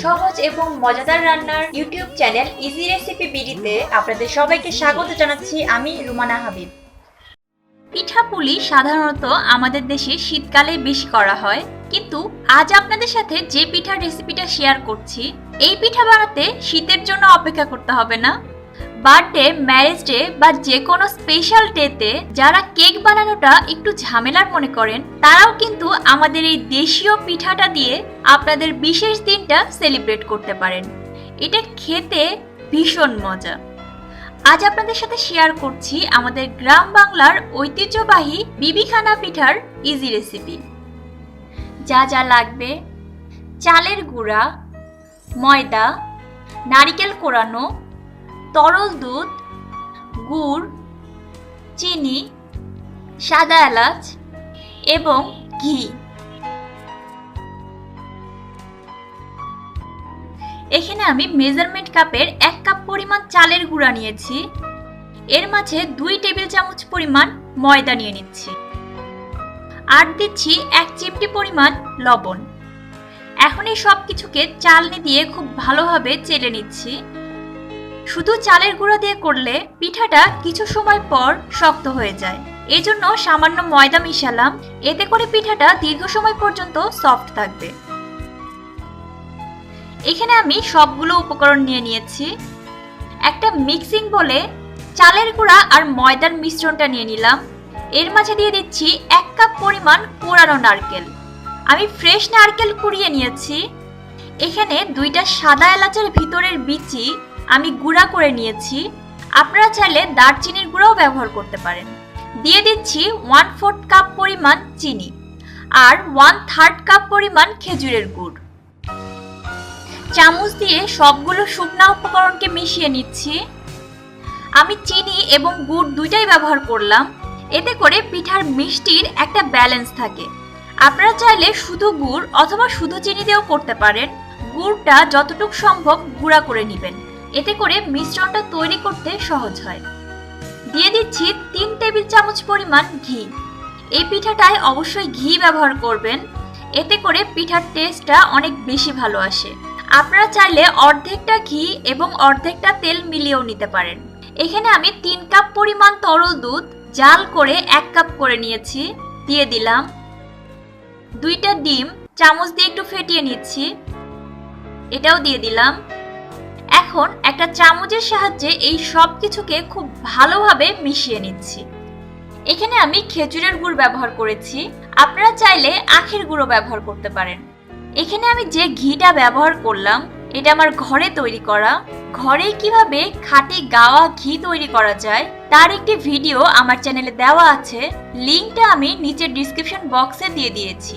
সহজ এবং মজাদার রান্নার ইউটিউব চ্যানেল ইজি রেসিপি বিডিতে আপনাদের সবাইকে স্বাগত জানাচ্ছি আমি রুমানা হাবিব। পিঠাপুলি সাধারণত আমাদের দেশে শীতকালে বেশি করা হয়, কিন্তু আজ আপনাদের সাথে যে পিঠার রেসিপিটা শেয়ার করছি, এই পিঠা বানাতে শীতের জন্য অপেক্ষা করতে হবে না। বার্থডে, ম্যারেজ ডে বা যে কোনো স্পেশাল ডেতে যারা কেক বানানোটা একটু ঝামেলার মনে করেন, তারাও কিন্তু আমাদের এই দেশীয় পিঠাটা দিয়ে আপনাদের বিশেষ দিনটা সেলিব্রেট করতে পারেন। এটা খেতে ভীষণ মজা। আজ আপনাদের সাথে শেয়ার করছি আমাদের গ্রাম বাংলার ঐতিহ্যবাহী বিবিখানা পিঠার ইজি রেসিপি যা যা লাগবে, চালের গুঁড়া, ময়দা, নারিকেল কোরানো তরল দুধ, গুড়, চিনি, সাদা এলাচ এবং ঘি। এখানে আমি মেজারমেন্ট কাপের এক কাপ পরিমাণ চালের গুঁড়া নিয়েছি। এর মাঝে দুই টেবিল চামচ পরিমাণ ময়দা নিয়ে নিচ্ছি। আর দিচ্ছি এক চিমটি পরিমাণ লবণ। এখন এই সব কিছুকে চালনি দিয়ে খুব ভালোভাবে চেলে নিচ্ছি। শুধু চালের গুঁড়া দিয়ে করলে পিঠাটা কিছু সময় পর শক্ত হয়ে যায়। এজন্য সামান্য ময়দা মিশালাম। এতে করে পিঠাটা দীর্ঘ সময় পর্যন্ত সফট থাকবে। এখানে আমি সবগুলো উপকরণ নিয়ে নিয়েছি। একটা মিক্সিং বলে চালের গুঁড়া আর ময়দার মিশ্রণটা নিয়ে নিলাম। এর মাঝে দিয়ে দিচ্ছি এক কাপ পরিমাণ কোরানো নারকেল। আমি ফ্রেশ নারকেল কুড়িয়ে নিয়েছি। এখানে দুইটা সাদা এলাচের ভিতরের বিচি আমি গুঁড়া করে নিয়েছি। আপনারা চাইলে দারচিনির গুঁড়াও ব্যবহার করতে পারেন। দিয়ে দিচ্ছি ওয়ান ফোর্থ কাপ পরিমাণ চিনি আর ওয়ান থার্ড কাপ পরিমাণ খেজুরের গুড়। চামচ দিয়ে সবগুলো শুকনা উপকরণকে মিশিয়ে নিচ্ছি। আমি চিনি এবং গুড় দুইটাই ব্যবহার করলাম। এতে করে পিঠার মিষ্টির একটা ব্যালেন্স থাকে। আপনারা চাইলে শুধু গুড় অথবা শুধু চিনি দিয়েও করতে পারেন। গুড়টা যতটুকু সম্ভব গুঁড়া করে নেবেন। এতে করে মিশ্রণটা তৈরি করতে সহজ হয়। দিয়ে দিচ্ছি তিন টেবিল চামচ পরিমাণ ঘি। এই পিঠাটায় অবশ্যই ঘি ব্যবহার করবেন। এতে করে পিঠার টেস্টটা অনেক বেশি ভালো আসে। আপনারা চাইলে অর্ধেকটা ঘি এবং অর্ধেকটা তেল মিলিয়েও নিতে পারেন। এখানে আমি তিন কাপ পরিমাণ তরল দুধ জাল করে এক কাপ করে নিয়েছি। দিয়ে দিলাম। দুইটা ডিম। চামচ দিয়ে একটু ফেটিয়ে নিচ্ছি। এটাও দিয়ে দিলাম। এখন একটা চামচের সাহায্যে এই সব কিছুকে খুব ভালোভাবে মিশিয়ে নিচ্ছি। এখানে আমি খেজুরের গুড় ব্যবহার করেছি। আপনারা চাইলে আখের গুঁড়ো ব্যবহার করতে পারেন। এখানে আমি যে ঘিটা ব্যবহার করলাম, এটা আমার ঘরে তৈরি করা। ঘরে কীভাবে খাঁটি গাওয়া ঘি তৈরি করা যায়, তার একটি ভিডিও আমার চ্যানেলে দেওয়া আছে। লিঙ্কটা আমি নিচের ডিসক্রিপশন বক্সে দিয়ে দিয়েছি।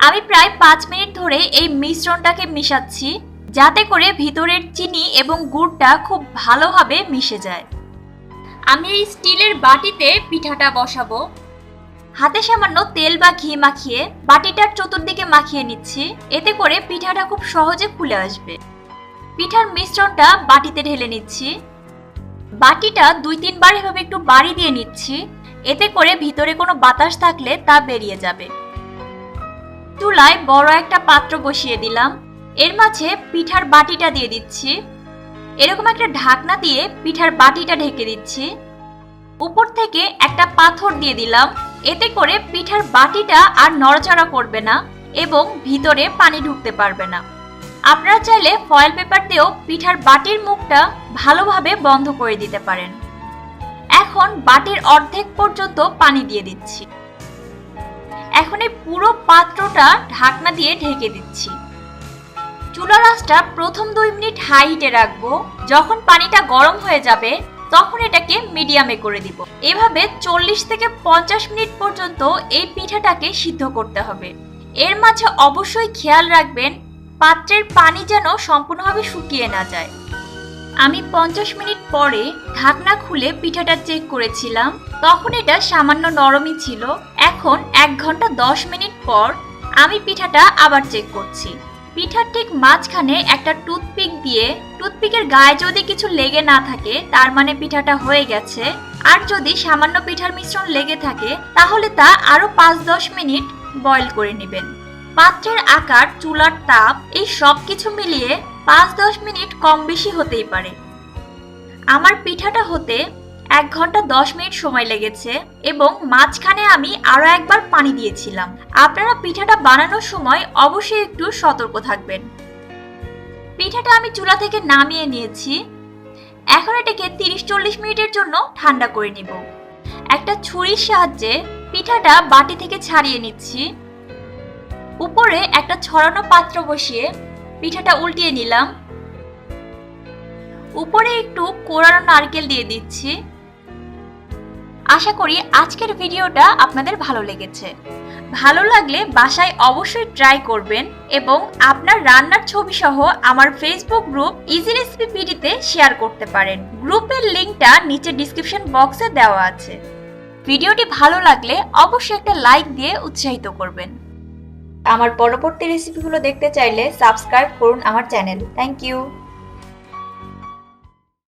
আমি প্রায় পাঁচ মিনিট ধরে এই মিশ্রণটাকে মিশাচ্ছি, যাতে করে ভিতরের চিনি এবং গুড়টা খুব ভালোভাবে মিশে যায়। আমি এই স্টিলের বাটিতে পিঠাটা বসাবো। হাতে সামান্য তেল বা ঘি মাখিয়ে বাটিটার চতুর্দিকে মাখিয়ে নিচ্ছি, এতে করে পিঠাটা খুব সহজে খুলে আসবে। পিঠার মিশ্রণটা বাটিতে ঢেলে নিচ্ছি। বাটিটা দুই তিনবার এভাবে একটু বাড়ি দিয়ে নিচ্ছি, এতে করে ভিতরে কোনো বাতাস থাকলে তা বেরিয়ে যাবে। চুলায় বড় একটা পাত্র বসিয়ে দিলাম। এর মাঝে পিঠার বাটিটা দিয়ে দিচ্ছি। এরকম একটা ঢাকনা দিয়ে পিঠার বাটিটা ঢেকে দিচ্ছি। উপর থেকে একটা পাথর দিয়ে দিলাম। এতে করে পিঠার বাটিটা আর নড়াচড়া করবে না এবং ভিতরে পানি ঢুকতে পারবে না। আপনারা চাইলে ফয়েল পেপার দিয়েও পিঠার বাটির মুখটা ভালোভাবে বন্ধ করে দিতে পারেন। এখন বাটির অর্ধেক পর্যন্ত পানি দিয়ে দিচ্ছি। এখন এই পুরো পাত্রটা ঢাকনা দিয়ে ঢেকে দিচ্ছি। চুলার আঁচটা প্রথম দুই মিনিট হাই হিটে রাখব। যখন পানিটা গরম হয়ে যাবে, তখন এটাকে মিডিয়ামে করে দিব। এভাবে চল্লিশ থেকে পঞ্চাশ মিনিট পর্যন্ত এই পিঠাটাকে সিদ্ধ করতে হবে। এর মাঝে অবশ্যই খেয়াল রাখবেন, পাত্রের পানি যেন সম্পূর্ণভাবে শুকিয়ে না যায়। আমি পঞ্চাশ মিনিট পরে ঢাকনা খুলে পিঠাটা চেক করেছিলাম। তখন এটা সামান্য নরমই ছিল। এখন এক ঘণ্টা দশ মিনিট পর আমি পিঠাটা আবার চেক করছি। পিঠার ঠিক মাঝখানে একটা টুথপিক দিয়ে, টুথপিকের গায়ে যদি কিছু লেগে না থাকে, তার মানে পিঠাটা হয়ে গেছে। আর যদি সামান্য পিঠার মিশ্রণ লেগে থাকে, তাহলে তা আরও পাঁচ দশ মিনিট বয়ল করে নেবেন। পাত্রের আকার, চুলার তাপ, এই সব কিছু মিলিয়ে পাঁচ দশ মিনিট কম বেশি হতেই পারে। আমার পিঠাটা হতে এক ঘণ্টা দশ মিনিট সময় লেগেছে এবং মাঝখানে আমি আরও একবার পানি দিয়েছিলাম। আপনারা পিঠাটা বানানোর সময় অবশ্যই একটু সতর্ক থাকবেন। পিঠাটা আমি চুলা থেকে নামিয়ে নিয়েছি। এখন এটাকে তিরিশ চল্লিশ মিনিটের জন্য ঠান্ডা করে নিব। একটা ছুরির সাহায্যে পিঠাটা বাটি থেকে ছাড়িয়ে নিচ্ছি। উপরে একটা ছড়ানো পাত্র বসিয়ে পিঠাটা উল্টিয়ে নিলাম। উপরে একটু কোরানো নারকেল দিয়ে দিচ্ছি। আশা করি আজকের ভিডিওটা আপনাদের ভালো লেগেছে। ভালো লাগলে বাসায় অবশ্যই ট্রাই করবেন এবং আপনার রান্নার ছবি সহ আমার ফেসবুক গ্রুপ ইজি রেসিপি পিডিতে শেয়ার করতে পারেন। গ্রুপের লিংকটা নিচে ডিসক্রিপশন বক্সে দেওয়া আছে। ভিডিওটি ভালো লাগলে অবশ্যই একটা লাইক দিয়ে উৎসাহিত করবেন। আমার পরবর্তী রেসিপিগুলো দেখতে চাইলে সাবস্ক্রাইব করুন আমার চ্যানেল থ্যাংক ইউ